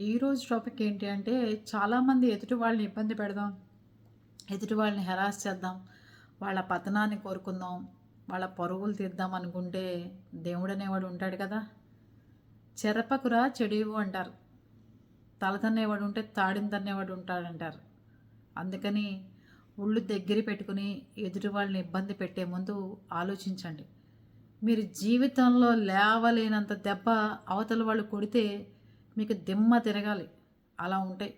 ఈరోజు టాపిక్ ఏంటి అంటే చాలామంది ఎదుటి వాళ్ళని ఇబ్బంది పెడదాం ఎదుటి వాళ్ళని హెరాస్ చేద్దాం వాళ్ళ పతనాన్ని కోరుకుందాం వాళ్ళ పరుగులు తీద్దాం అనుకుంటే దేవుడు అనేవాడు ఉంటాడు కదా. చెరపకురా చెడివు అంటారు. తలతన్నేవాడు ఉంటే తాడిని తన్నేవాడు ఉంటాడంటారు. అందుకని ఒళ్ళు దగ్గర పెట్టుకుని ఎదుటి వాళ్ళని ఇబ్బంది పెట్టే ముందు ఆలోచించండి. మీరు జీవితంలో లేవలేనంత దెబ్బ అవతల వాళ్ళు కొడితే మీకు దిమ్మ తిరగాలి. అలా ఉంటాయి.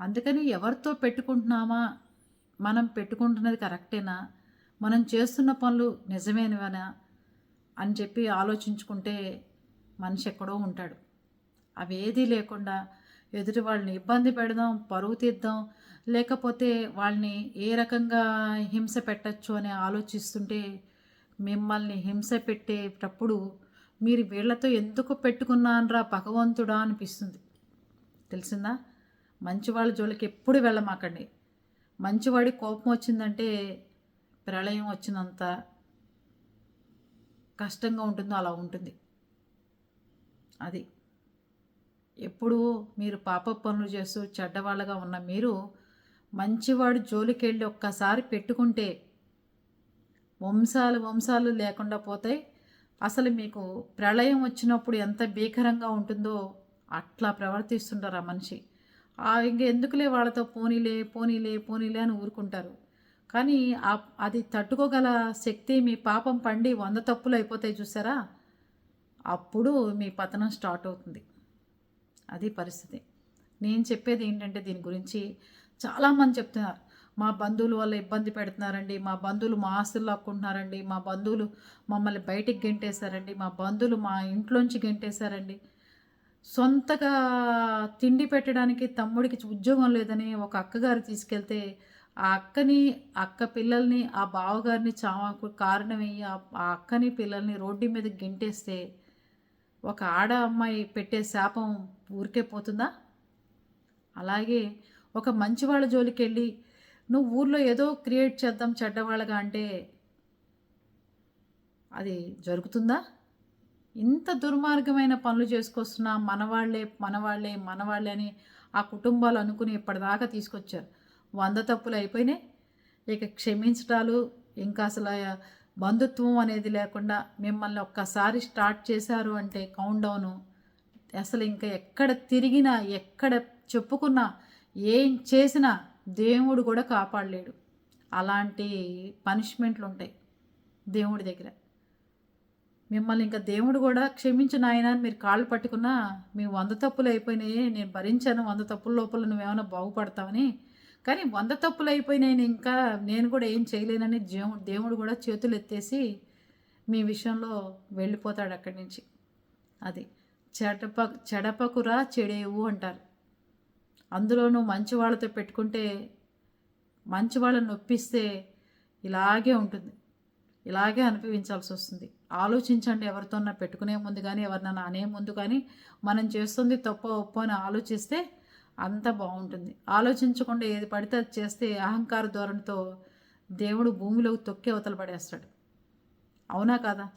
అందుకని ఎవరితో పెట్టుకుంటున్నామా? మనం పెట్టుకుంటున్నది కరెక్టేనా? మనం చేస్తున్న పనులు నిజమేనివనా? అని చెప్పి ఆలోచించుకుంటే మనిషి ఎక్కడో ఉంటాడు. అవి ఏదీ లేకుండా ఎదుటి వాళ్ళని ఇబ్బంది పెడదాం పరువు తీద్దాం లేకపోతే వాళ్ళని ఏ రకంగా హింస పెట్టచ్చు అని ఆలోచిస్తుంటే మిమ్మల్ని హింస పెట్టేటప్పుడు మీరు వీళ్ళతో ఎందుకు పెట్టుకున్నానరా భగవంతుడా అనిపిస్తుంది. తెలిసిందా? మంచివాళ్ళ జోలికి ఎప్పుడు వెళ్ళమాకండి. మంచివాడి కోపం వచ్చిందంటే ప్రళయం వచ్చినంత కష్టంగా ఉంటుందో అలా ఉంటుంది. అది. ఎప్పుడు మీరు పాప పనులు చేస్తూ చెడ్డవాళ్ళగా ఉన్న మీరు మంచివాడు జోలికి వెళ్ళి ఒక్కసారి పెట్టుకుంటే వంశాలు వంశాలు లేకుండా పోతాయి. అసలు మీకు ప్రళయం వచ్చినప్పుడు ఎంత భీకరంగా ఉంటుందో అట్లా ప్రవర్తిస్తుంటారు ఆ మనిషి. ఆ ఇంక ఎందుకులే వాళ్ళతో పోనీలే పోనీలే పోనీలే అని ఊరుకుంటారు. కానీ ఆ అది తట్టుకోగల శక్తి మీ పాపం పండి వంద తప్పులు అయిపోతాయి చూసారా? అప్పుడు మీ పతనం స్టార్ట్ అవుతుంది. అది పరిస్థితి. నేను చెప్పేది ఏంటంటే దీని గురించి చాలామంది చెప్తున్నారు. మా బంధువుల వల్ల ఇబ్బంది పెడుతున్నారండి. మా బంధువులు మా ఆస్తులు లాక్కుంటున్నారండి. మా బంధువులు మమ్మల్ని బయటికి గెంటేశారండి. మా బంధువులు మా ఇంట్లోంచి గెంటేశారండి. సొంతగా తిండి పెట్టడానికి తమ్ముడికి ఉద్యోగం లేదని ఒక అక్కగారు తీసుకెళ్తే ఆ అక్కని అక్క పిల్లల్ని ఆ బావగారిని చావాకు కారణమయ్యి ఆ అక్కని పిల్లల్ని రోడ్డు మీద గెంటేస్తే ఒక ఆడ అమ్మాయి పెట్టే శాపం ఊరికే పోతుందా? అలాగే ఒక మంచి వాళ్ళ జోలికి వెళ్ళి నువ్వు ఊర్లో ఏదో క్రియేట్ చేద్దాం చెడ్డవాళ్ళగా అంటే అది జరుగుతుందా? ఇంత దుర్మార్గమైన పనులు చేసుకొస్తున్నా మనవాళ్ళే మనవాళ్ళే మనవాళ్ళే అని ఆ కుటుంబాలు అనుకుని ఇప్పటిదాకా తీసుకొచ్చారు. వంద తప్పులు అయిపోయినాయి. ఇక క్షమించటాలు ఇంకా అసలు బంధుత్వం అనేది లేకుండా మిమ్మల్ని ఒక్కసారి స్టార్ట్ చేశారు అంటే కౌంట్ డౌను అసలు ఇంకా ఎక్కడ తిరిగినా ఎక్కడ చెప్పుకున్నా ఏం చేసినా దేవుడు కూడా కాపాడలేడు. అలాంటి పనిష్మెంట్లు ఉంటాయి దేవుడి దగ్గర. మిమ్మల్ని ఇంకా దేవుడు కూడా క్షమించిన ఆయన అని మీరు కాళ్ళు పట్టుకున్నా మీ వంద తప్పులు అయిపోయినాయి నేను భరించాను వంద తప్పుల లోపల నువ్వేమైనా బాగుపడతావని. కానీ వంద తప్పులు అయిపోయినాయి ఇంకా నేను కూడా ఏం చేయలేనని దేవుడు దేవుడు కూడా చేతులు ఎత్తేసి మీ విషయంలో వెళ్ళిపోతాడు అక్కడి నుంచి. అది చెడప చెడపకురా చెడేవు అంటారు. అందులోనూ మంచి వాళ్ళతో పెట్టుకుంటే మంచి వాళ్ళని నొప్పిస్తే ఇలాగే ఉంటుంది. ఇలాగే అనుభవించాల్సి వస్తుంది. ఆలోచించండి ఎవరితోన్నా పెట్టుకునే ముందు కానీ ఎవరినైనా అనే ముందు కానీ మనం చేస్తుంది తప్ప ఒప్పో అని ఆలోచిస్తే అంత బాగుంటుంది. ఆలోచించకుండా ఏది పడితే అది చేస్తే అహంకార ధోరణితో దేవుడు భూమిలోకి తొక్కి అవతల పడేస్తాడు. అవునా కదా?